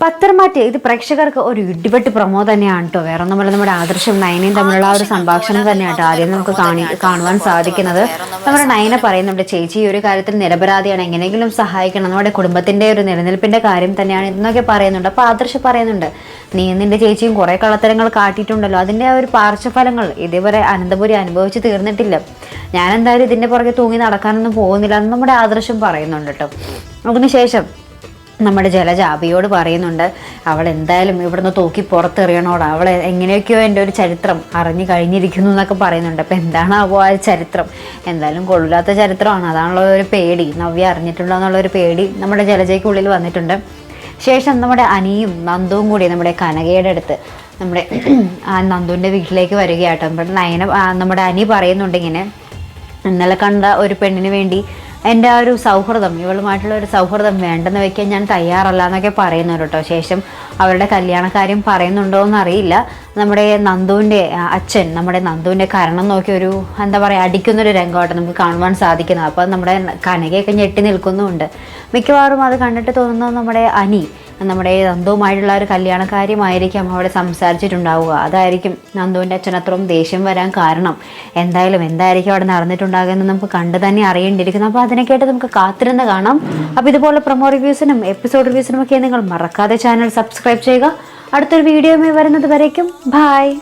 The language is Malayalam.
പത്തരമാറ്റ് ഇത് പ്രേക്ഷകർക്ക് ഒരു ഇടിപെട്ട് പ്രമോ തന്നെയാണ് കേട്ടോ വേറെ ഒന്നുമല്ല നമ്മുടെ ആദർശം നയനയും തമ്മിലുള്ള ആ ഒരു സംഭാഷണം തന്നെയാണ് ട്ടോ ആദ്യം നമുക്ക് കാണി കാണുവാൻ സാധിക്കുന്നത്. നമ്മുടെ നയന പറയുന്നുണ്ട് ചേച്ചി ഈ ഒരു കാര്യത്തിൽ നിരപരാധിയാണ്. എങ്ങനെയെങ്കിലും സഹായിക്കണം. നമ്മുടെ കുടുംബത്തിന്റെ ഒരു നിലനിൽപ്പിന്റെ കാര്യം തന്നെയാണ് എന്നൊക്കെ പറയുന്നുണ്ട്. അപ്പോൾ ആദർശ് പറയുന്നുണ്ട് നീ നിന്റെ ചേച്ചിയും കുറേ കള്ളത്തരങ്ങൾ കാട്ടിയിട്ടുണ്ടല്ലോ. അതിന്റെ ആ ഒരു പാർശ്വഫലങ്ങൾ ഇതേവരെ അനന്തപുരി അനുഭവിച്ച് തീർന്നിട്ടില്ല. ഞാൻ എന്തായാലും ഇതിന്റെ പുറകെ തൂങ്ങി നടക്കാനൊന്നും പോകുന്നില്ല എന്ന് നമ്മുടെ ആദർശം പറയുന്നുണ്ട് കേട്ടോ അതിനുശേഷം നമ്മുടെ ജലജ അബിയോട് പറയുന്നുണ്ട് അവൾ എന്തായാലും ഇവിടുന്ന് തൂക്കി പുറത്തെറിയണോടാ. അവൾ എങ്ങനെയൊക്കെയോ എന്റെ ഒരു ചരിത്രം അറിഞ്ഞു കഴിഞ്ഞിരിക്കുന്നു എന്നൊക്കെ പറയുന്നുണ്ട്. അപ്പോൾ എന്താണ് അവ ആ ചരിത്രം? എന്തായാലും കൊള്ളില്ലാത്ത ചരിത്രമാണ്. അതാണുള്ള ഒരു പേടി. നവ്യ അറിഞ്ഞിട്ടുണ്ടോ എന്നുള്ള ഒരു പേടി നമ്മുടെ ജലജയ്ക്കുള്ളിൽ വന്നിട്ടുണ്ട്. ശേഷം നമ്മുടെ അനിയും നന്ദുവും കൂടി നമ്മുടെ കനകയുടെ അടുത്ത് നമ്മുടെ ആ നന്ദുവിന്റെ വീട്ടിലേക്ക് വരികയാട്ടോ. നമ്മുടെ നയന നമ്മുടെ അനി പറയുന്നുണ്ട് ഇങ്ങനെ ഇന്നലെ കണ്ട ഒരു പെണ്ണിന് വേണ്ടി എന്റെ ആ ഒരു സൗഹൃദം ഇവളുമായിട്ടുള്ള ഒരു സൗഹൃദം വേണ്ടെന്ന് വെക്കാൻ ഞാൻ തയ്യാറല്ല എന്നൊക്കെ പറയുന്നു കേട്ടോ ശേഷം അവരുടെ കല്യാണക്കാര്യം പറയുന്നുണ്ടോ എന്നറിയില്ല നമ്മുടെ നന്ദുവിന്റെ അച്ഛൻ നമ്മുടെ നന്ദുവിന്റെ കരണം നോക്കി ഒരു എന്താ പറയുക അടിക്കുന്നൊരു രംഗമായിട്ട് നമുക്ക് കാണുവാൻ സാധിക്കുന്നത് അപ്പോൾ നമ്മുടെ കനകയൊക്കെ ഞെട്ടി നിൽക്കുന്നുമുണ്ട്. മിക്കവാറും അത് കണ്ടിട്ട് തോന്നുന്നത് നമ്മുടെ അനി നമ്മുടെ നന്ദുവുമായിട്ടുള്ള ഒരു കല്യാണക്കാര്യമായിരിക്കാം അവിടെ സംസാരിച്ചിട്ടുണ്ടാവുക. അതായിരിക്കും നന്ദുവിന്റെ അച്ഛനത്രവും ദേഷ്യം വരാൻ കാരണം. എന്തായാലും എന്തായിരിക്കും അവിടെ നടന്നിട്ടുണ്ടാകുക എന്ന് നമുക്ക് കണ്ടു തന്നെ അറിയേണ്ടിയിരിക്കുന്നു. അപ്പോൾ അതിനെക്കേട്ട് നമുക്ക് കാത്തിരുന്ന് കാണാം. അപ്പോൾ ഇതുപോലെ പ്രൊമോ റിവ്യൂസിനും എപ്പിസോഡ് റിവ്യൂസിനും ഒക്കെ നിങ്ങൾ മറക്കാതെ ചാനൽ സബ്സ്ക്രൈബ് ചെയ്യുക. അടുത്തൊരു വീഡിയോയുമായി വരുന്നത് വരേക്കും. ബായ്